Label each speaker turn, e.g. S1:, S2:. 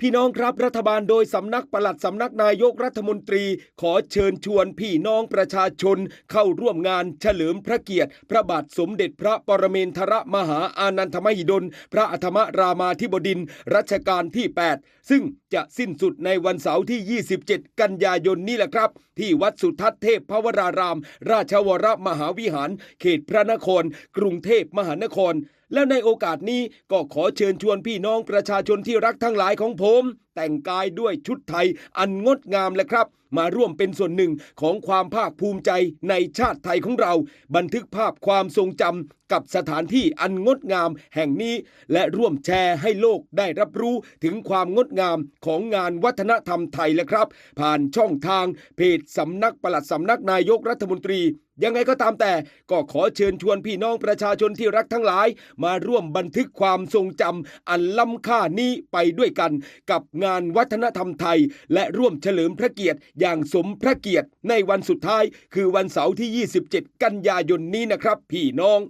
S1: พี่น้องครับรัฐบาลโดยสำนักปลัดสำนักนายกรัฐมนตรี ขอเชิญชวนพี่น้องประชาชน เข้าร่วมงานเฉลิมพระเกียรติ พระบาทสมเด็จพระปรเมนทรมหาอานันทมหิดล พระอัธมรามาธิบดินทร์รัชกาลที่ 8 ซึ่งจะสิ้นสุดในวันเสาร์ที่ 27 กันยายนนี้แหละครับ ที่วัดสุทัศน์เทพพวราราม ราชวรมหาวิหาร เขตพระนคร กรุงเทพมหานครและในโอกาสนี้ก็ขอเชิญชวนพี่น้องประชาชนที่รักทั้งหลายของผม แต่งกายด้วยชุดไทยอันงดงามเลยครับ มาร่วมเป็นส่วนหนึ่งของความภาคภูมิใจในชาติไทยของเรา บันทึกภาพความทรงจำกับสถานที่อันงดงามแห่งนี้ และร่วมแชร์ให้โลกได้รับรู้ถึงความงดงามของงานวัฒนธรรมไทยเลยครับ ผ่านช่องทางเพจสำนักปลัดสำนักนายกรัฐมนตรี ยังไงก็ตามแต่ก็ขอเชิญชวนพี่น้องประชาชนที่รักทั้งหลาย มาร่วมบันทึกความทรงจำอันล้ำค่านี้ไปด้วยกัน กับงานวัฒนธรรมไทย และร่วมเฉลิมพระเกียรติ อย่างสมพระเกียรติในวันสุดท้าย คือวันเสาร์ที่ 27 กันยายนนี้นะครับ พี่น้อง